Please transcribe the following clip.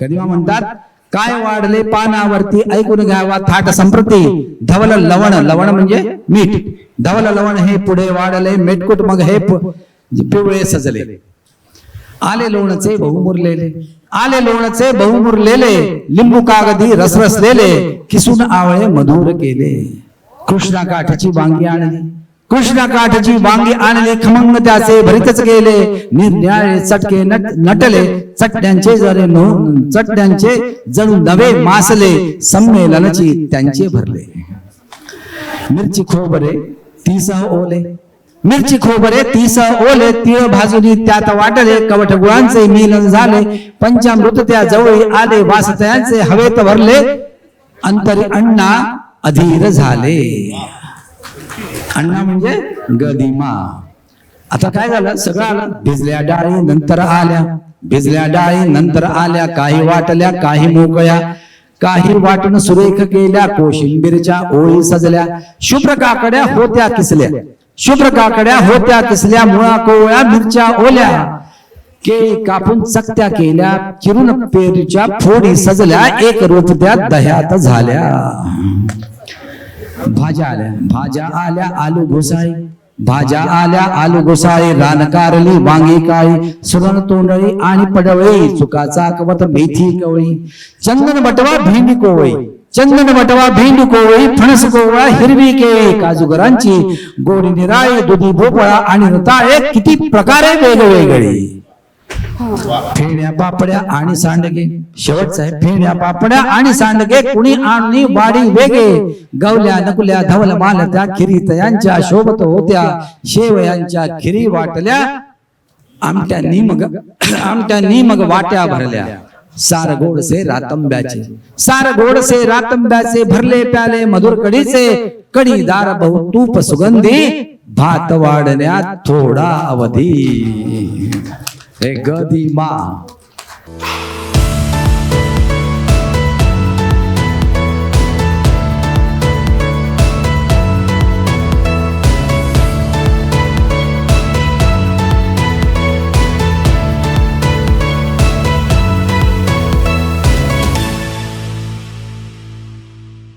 कधी म्हणतात काय वाढले पानावरती ऐकून घ्यावा थाट संप्रती. धवल लवण लवण म्हणजे मीठ. धवल लवण हे पुढे वाढले मेटकुट मग हे पिवळे सजले. आले लोणचे बहुमुरलेले आले लोणचे बहुमुरलेले लिंबू कागदी रसरसलेले. किसून आवळे मधुर केले. कृष्णा काठाची वांगी आणली. कृष्ण काठची वांगी आणले खमंग त्याचे भरीतच गेले. निरनिराळे चटके नट नटले चटण्यांचे जरे चटण्यांचे जणू नवे मासले. संमेलनाची त्यांचे भरले. मिरची खोबरे तीस ओले. मिरची खोबरे तीस ओले तीळ भाजूनी त्यात वाटले. कवट गुळांचे मिलन झाले. पंचामृत त्या जवळी आले. वासतयांचे हवेत भरले. अंतरी अण्णा अधीर झाले. अण्णा म्हणजे गदिमा. आता काय झालं? सगळं आलं. भिजल्या डाळी नंतर आल्या. भिजल्या डाळी नंतर आल्या. काही वाटल्या काही मोकळ्या. काही वाटून सुरेख केल्या. कोशिंबीरच्या ओळी सजल्या. शुभ्र काकड्या होत्या किसल्या. शुभ्र काकड्या होत्या किसल्या. मुळा कोवळ्या मिरच्या ओल्या. केळी कापून चकत्या केल्या. चिरून पेरूच्या फोडी सजल्या. एक रूप त्या दह्यात झाल्या. भाज्या आल्या. भाज्या आल्या आलू घोसाळी भाज्या आल्या आलू घोसाळी रानकारली वांगी काळी सुरण तोंडळी आणि पडवळी. चुकाचा कवत मेथी कवळी. चंदन बटवा भेंडी कोवळी. चंदन बटवा भेंडी कोवळी. फणस कोवळा हिरवी केळी काजूगरांची गोडी निराळी दुधी भोपळा आणि रताळे. किती प्रकारे वेगवेगळे. फेड्या पापड्या आणि सांडगे. शेवटचा आहे फेड्या पापड्या आणि सांडगे कुणी आणि वाडी वेगे गवल्या नकुल्या धवल माल त्या खिरी तयांच्या शोभत होत्या. शेवयांच्या खिरी वाटल्या. आमट्यांनी मग आमट्यांनी मग वाट्या भरल्या. सार गोडसे रातंब्याचे. सार गोडसे रातंब्याचे भरले प्याले मधुर कडीचे कडीदार बहु तूप सुगंधी. भात वाढण्यात थोडा अवधी. हे गदिमा